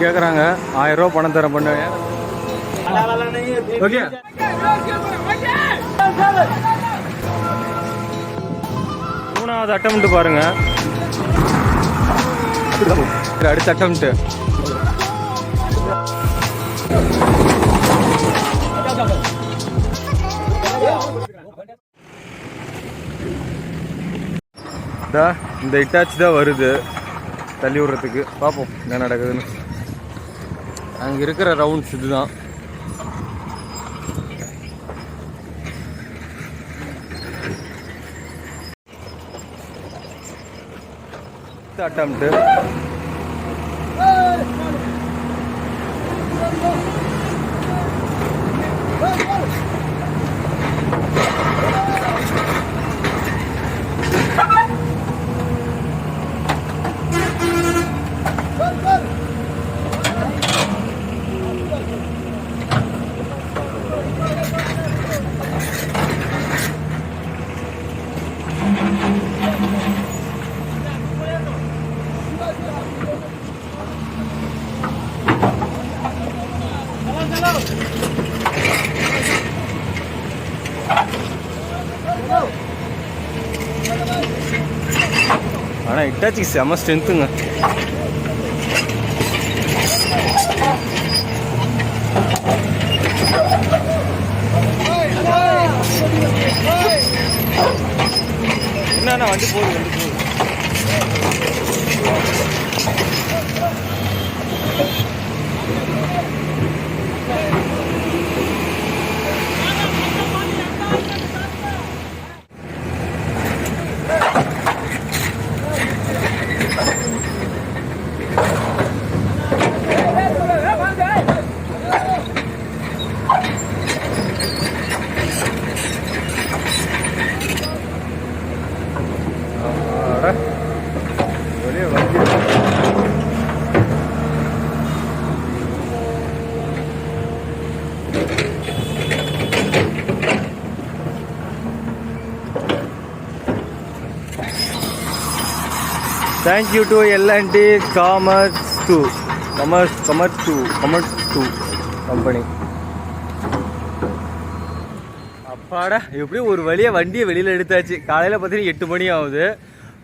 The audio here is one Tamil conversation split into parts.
கேட்குறாங்க ஆயிரம் ரூபா பணம் தரேன் பண்ண. ஓகே. மூணாவது அட்டம்ப்ட் பாருங்க. அடுத்த அட்டம்ப்ட் இந்த இட்டாச்சி தான் வருது. தள்ளி விடுறதுக்கு. பார்ப்போம் என்ன நடக்குதுன்னு. அங்கே இருக்கிற ரவுண்ட்ஸ் இதுதான். அட்டம்ப்ட் ஆனால் இட்டாச்சிக்கு செம ஸ்ட்ரென்த்துங்க என்னண்ணா வண்டி போகுது வண்டி போகுது அட. வெளியே வண்டி thank you to L N T commerce to commerce commerce to commerce to company அப்பாடா எப்படியும் ஒரு வழியாக வண்டியை வெளியில் எடுத்தாச்சு. காலையில் பார்த்தீங்கன்னா எட்டு மணி ஆகுது.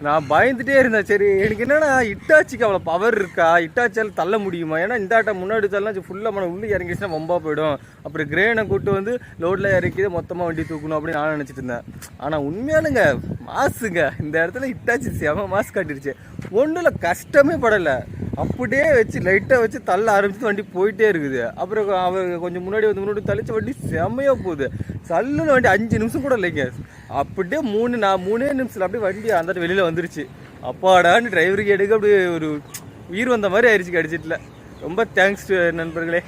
நான் பயந்துட்டே இருந்தேன். சரி எனக்கு என்னென்னா இட்டாச்சிக்கு அவ்வளோ பவர் இருக்கா? இட்டாச்சியால் தள்ள முடியுமா? ஏன்னா இந்த ஆட்டம் முன்னாடி தள்ளலாம் ஃபுல்லாக மன உள்ளே இறங்கிடுச்சுன்னா வம்பா போயிடும். அப்புறம் கிரேனை கூட்டு வந்து லோடில் இறக்கிது மொத்தமாக வண்டி தூக்கணும் அப்படின்னு நான் நினச்சிட்டு இருந்தேன். ஆனால் உண்மையானுங்க மாசுங்க. இந்த இடத்துல இட்டாச்சி செம மாசு காட்டிருச்சு. ஒன்றும் கஷ்டமே படலை. அப்படியே வச்சு லைட்டாக வச்சு தள்ள ஆரம்பிச்சு வண்டி போயிட்டே இருக்குது. அப்புறம் அவர் கொஞ்சம் முன்னாடி வந்து முன்னாடி தள்ளிச்சு வண்டி செம்மையாக போகுது. சல்லுன்னு வண்டி அஞ்சு நிமிஷம் கூட இல்லைங்க. அப்படியே மூணு நான் மூணே நிமிஷத்தில் அப்படியே வண்டி அந்த வெளியில் வந்துருச்சு. அப்பாடான்னு டிரைவருக்கு எடுக்க அப்படியே ஒரு உயிர் வந்த மாதிரி ஆயிடுச்சு கடிச்சிட்டுல. ரொம்ப தேங்க்ஸ் நண்பர்களே.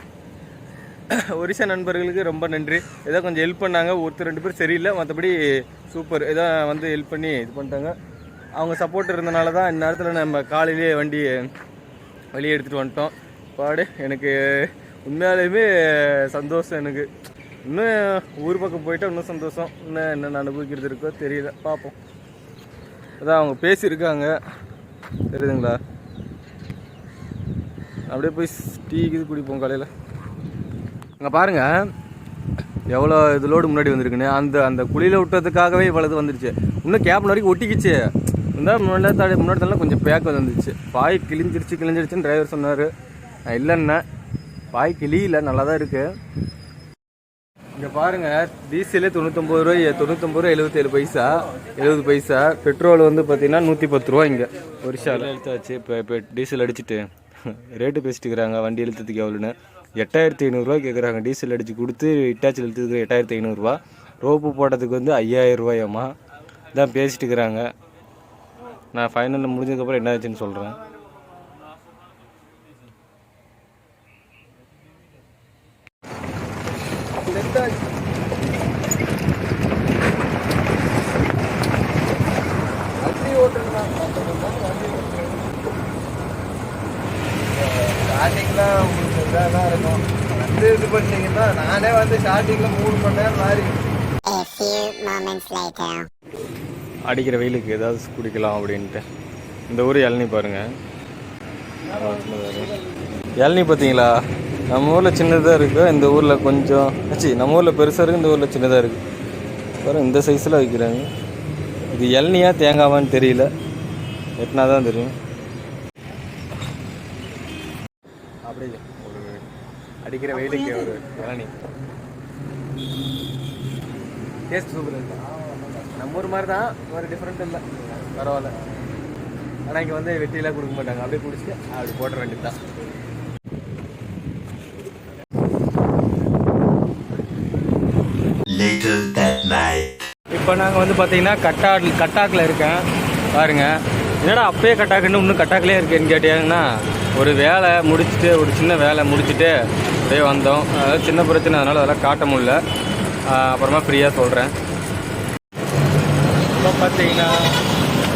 ஒரிசா நண்பர்களுக்கு ரொம்ப நன்றி. ஏதோ கொஞ்சம் ஹெல்ப் பண்ணாங்க. ஒருத்தர் ரெண்டு பேர் சரியில்லை. மற்றபடி சூப்பர் ஏதோ வந்து ஹெல்ப் பண்ணி இது பண்ணிட்டாங்க. அவங்க சப்போர்ட் இருந்தனால தான் இந்நேரத்தில் நம்ம காலையிலேயே வண்டி வெளியே எடுத்துகிட்டு வந்துட்டோம். பாடு எனக்கு உண்மையாலேயுமே சந்தோஷம் எனக்கு. இன்னும் ஊர் பக்கம் போயிட்டா இன்னும் சந்தோஷம். இன்னும் என்னென்ன அனுபவிக்கிறது இருக்கோ தெரியல. பார்ப்போம் அதான் அவங்க பேசியிருக்காங்க. தெரியுதுங்களா? அப்படியே போய் டீ இது குடிப்போம் காலையில். அங்கே பாருங்க. எவ்வளோ இதுலோடு முன்னாடி வந்திருக்குன்னு. அந்த அந்த குழியில் விட்டதுக்காகவே இவ்வளவு வந்துருச்சு. இன்னும் கேப் வரைக்கும் ஒட்டிக்கிச்சு. இந்த முன்னாடி தாடி முன்னாடி தள்ள கொஞ்சம் பேக் வந்துச்சு பாய் கிழிஞ்சிருச்சு கிழிஞ்சிருச்சுன்னு டிரைவர் சொன்னார். நான் இல்லைன்னா. பாய் கிளியில் நல்லா தான் இருக்குது இங்கே பாருங்கள் டீசலே தொண்ணூத்தொம்பது ரூபாய் தொண்ணூத்தொம்பது ரூபா எழுபத்தேழு பைசா. எழுபது பைசா. பெட்ரோல் வந்து பார்த்தீங்கன்னா நூற்றி பத்து ரூபா இங்கே ஒரிஷாவில் எடுத்தாச்சு இப்போ இப்போ டீசல் அடிச்சுட்டு ரேட்டு பேசிட்டு இருக்கிறாங்க. வண்டி இழுத்ததுக்கு எவ்வளோன்னு எட்டாயிரத்தி ஐநூறுரூவா கேட்குறாங்க டீசல் அடித்து கொடுத்து இட்டாச்சில் இழுத்துக்கு எட்டாயிரத்தி ஐநூறுரூவா ரோப்பு போட்டதுக்கு வந்து ஐயாயிரம் ரூபாயாம்மா. தான் பேசிட்டு இருக்கிறாங்க. நான் ஃபைனலில் முடிஞ்சதுக்கப்புறம் என்ன ஆச்சுன்னு சொல்கிறேன் ஸ்டார்டிங்கில் உங்களுக்கு இதாக தான் இருக்கும். வந்து இது பண்ணீங்கன்னா நானே வந்து ஸ்டார்டிங்கில் மூணு மணி நேரம் மாறி அடிக்கிற வெயிலுக்கு ஏதாவது குடிக்கலாம் அப்படின்ட்டு. இந்த ஊர் இளநி பாருங்கள் இளநீ பார்த்தீங்களா நம்ம ஊரில் சின்னதாக இருக்குது இந்த ஊரில் கொஞ்சம் ஆச்சு நம்ம ஊரில் பெருசாக இருக்குது இந்த ஊரில் சின்னதாக இருக்குது பாருங்கள் இந்த சைஸில் வைக்கிறாங்க. இது இளநியா தேங்காவான்னு தெரியல. எட்டினா தான் தெரியும். அப்படியே ஒரு அடிக்கிற வெயிலுக்கு ஒரு இளநி டேஸ்ட் சூப்பர் இருக்கா? நம்ம ஊர் மாதிரி தான் ஒரு டிஃப்ரெண்ட் இல்லை. பரவாயில்ல. ஆனால் இங்கே வந்து வெட்டியெல்லாம் கொடுக்க மாட்டாங்க. அப்படியே குடிச்சிட்டு அப்படி போட்டுற வேண்டியது தான். இப்போ நாங்கள் வந்து பார்த்தீங்கன்னா கட்டா கட்டாக்கில் இருக்கேன். பாருங்க. என்னடா அப்பயே கட்டாக்குன்னு இன்னும் கட்டாக்கிலே இருக்கேன்னு கேட்டீங்கன்னா ஒரு வேலை முடிச்சுட்டு ஒரு சின்ன வேலை முடிச்சுட்டு அப்படியே வந்தோம். அதாவது சின்ன பிரச்சனை அதனால் அதெல்லாம் காட்ட முடியல. ஆஹ் அப்புறமா ஃப்ரீயாக சொல்கிறேன் இப்போ பார்த்தீங்கன்னா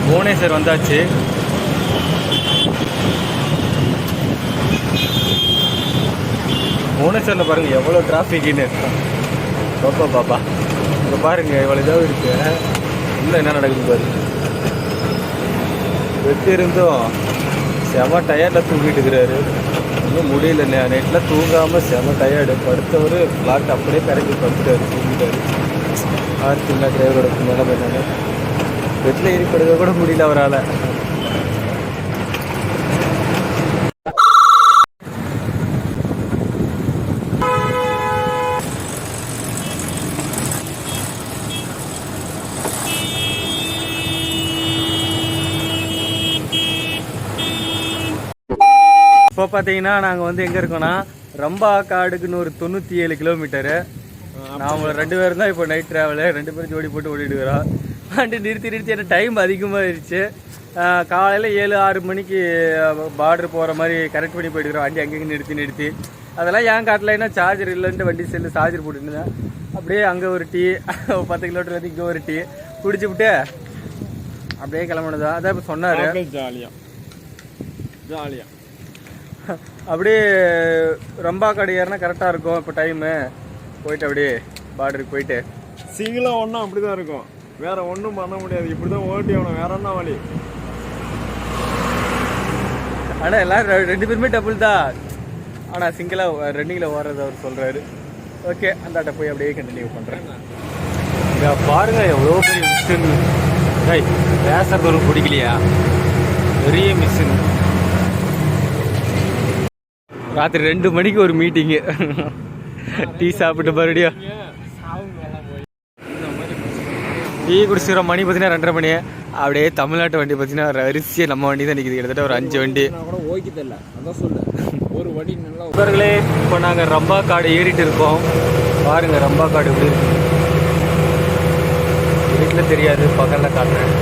புவனேஸ்வர் வந்தாச்சு. புவனேஸ்வரில் பாருங்கள் எவ்வளோ டிராஃபிக்னு பாப்பா பாப்பா. இப்போ பாருங்க இவ்வளோ இதாக இருக்கு. உள்ள என்ன நடக்குது பாரு. வெட்டி இருந்தும் செம டயர்டில் தூங்கிட்டு இருக்கிறாரு. இன்னும் முடியல நைட்டில் தூங்காமல் செம டயர்டு படுத்தவர் பிளாட் அப்படியே கரைஞ்சி படுத்துட்டாரு தூங்கிட்டாரு. ஆர்த்திங்களா டிரைவரோட நிலைமை என்னன்னு? பெட்டில் ஏறி படுக்க கூட முடியல அவரால். இப்போ பார்த்தீங்கன்னா நாங்கள் வந்து எங்கே இருக்கோம்னா ரம்பா காடுக்குன்னு ஒரு தொண்ணூற்றி ஏழு கிலோமீட்டரு நாம ரெண்டு பேரும் தான் இப்போ நைட் ட்ராவலு ரெண்டு பேரும் ஜோடி போட்டு ஓடிட்டு வண்டி நிறுத்தி நிறுத்தி. எனக்கு டைம் அதிகமாகிடுச்சு காலையில் ஏழு ஆறு மணிக்கு பார்டர் போகிற மாதிரி கரெக்ட் பண்ணி போயிட்டுருக்கோம் வண்டி அங்கங்கே நிறுத்தி நிறுத்தி. அதெல்லாம் ஏன் காட்டலைன்னா சார்ஜர் இல்லைன்ட்டு வண்டி செல்லு சார்ஜர் போட்டுருந்தேன் அப்படியே அங்கே ஒரு டீ பத்து கிலோமீட்டர் வந்து இங்கே ஒரு டீ. குடிச்சு விட்டு அப்படியே கிளம்புனதா? அதான் இப்போ சொன்னார். ஜாலியா ஜாலியா அப்படியே ரம்பா கடை ஏறினா கரெக்டாக இருக்கும். இப்போ டைமு போயிட்டு அப்படியே பார்டருக்கு போயிட்டு. சிங்கிளா ஒன்றும் அப்படிதான் இருக்கும். வேற ஒன்றும் பண்ண முடியாது. இப்படிதான் ஓட்டி ஆகணும். வேற என்ன வழி? ஆனால் எல்லாரும் ரெண்டு பேருமே டபுள் தான். ஆனால் சிங்கிளாக ரன்னிங்கில் ஓடுறது அவர் சொல்கிறாரு ஓகே அந்தாட்ட போய் அப்படியே கண்டினியூ பண்ணுறேன் இங்கே பாருங்க எவ்வளோ பெரிய மிஷின் டேய் பேசுறது ஒரு பிடிக்கலையா? பெரிய மிஷின் ராத்திரி ரெண்டு மணிக்கு ஒரு மீட்டிங்கு டீ சாப்பிட்டு மறுபடியும் டீ குடிச்சிக்கிற மணி பார்த்தீங்கன்னா ரெண்டரை மணி. அப்படியே தமிழ்நாட்டு வண்டி பார்த்தீங்கன்னா ஒரு அரிசியாக நம்ம வண்டி தான் நிற்கிது கிட்டத்தட்ட ஒரு அஞ்சு வண்டி. கூட ஓய்க்குதில்ல அதான் சொல்லு ஒரு வடி நல்லா நண்பர்களே இப்போ நாங்கள் ரம்பா காடு ஏறிட்டு இருக்கோம். பாருங்க ரம்பா காடு இருக்கு. வீட்டில் தெரியாது பக்கத்தில் காட்டுறேன்.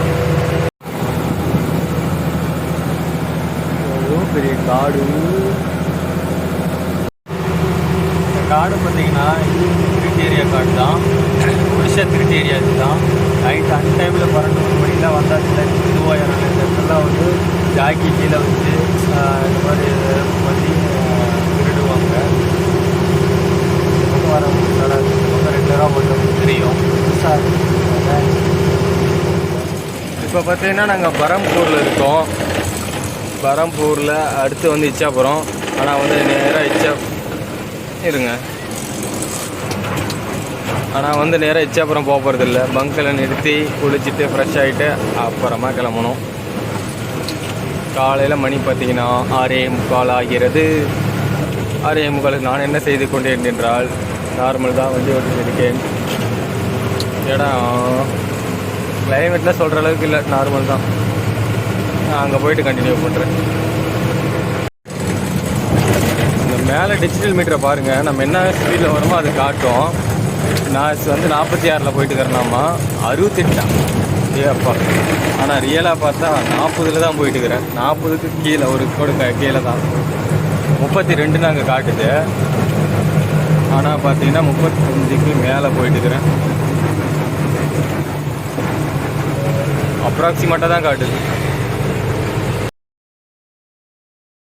பெரிய காடு. காடு பார்த்தீங்கன்னா திருட்டேரியா காடு தான் ஒடிஷா திருட்டேரியா இதுதான். நைட் அன் டைமில் பன்னெண்டு ஒரு மணிக்கெலாம் வந்தாச்சுல இதுவாயிரம் இந்த வந்து ஜாக்கி கீழே வச்சு இந்த மாதிரி பண்ணி திருடுவாங்க. ரொம்ப வர ரொம்ப ரெண்டு ரூபா மட்டும் தெரியும். இப்போ பார்த்தீங்கன்னா நாங்கள் பரம்பூரில் இருக்கோம். பரம்பூரில் அடுத்து வந்து இச்சாபுரம். ஆனால் வந்து நேராக இச்சா இருங்க. ஆனால் வந்து நேராக இச்சாப்புறம் போக போகிறது இல்லை பங்கில் நிறுத்தி குளிச்சுட்டு ஃப்ரெஷ் ஆகிட்டு அப்புறமா கிளம்பணும். காலையில் மணி பார்த்தீங்கன்னா ஆறே முக்கால் ஆகிறது. ஆறே முக்காலுக்கு நான் என்ன செய்து கொண்டேன் என்றால் நார்மல் தான் வண்டி ஓட்டிட்டு இருக்கேன். இடம் கிளைமேட்லாம் சொல்கிற அளவுக்கு இல்லை நார்மல் தான். நான் அங்கே போயிட்டு கண்டினியூ பண்ணுறேன் இந்த மேலே டிஜிட்டல் மீட்டரை பாருங்கள் நம்ம என்ன ஸ்பீடில் வரமோ அது காட்டும். நான் வந்து நாற்பத்தி ஆறில் போயிட்டு இருக்கிறேனாமா அறுபத்தெட்டான் ஏ அப்பா. ஆனால் ரியலாக பார்த்தா நாற்பதில் தான் போயிட்டு இருக்கிறேன். நாற்பதுக்கு கீழே ஒரு கொடுக்க கீழே தான். முப்பத்தி ரெண்டு நாங்கள் காட்டுது. ஆனால் பார்த்தீங்கன்னா முப்பத்தஞ்சுக்கு மேலே போயிட்டு இருக்கிறேன். அப்ராக்சிமேட்டாக தான் காட்டுது.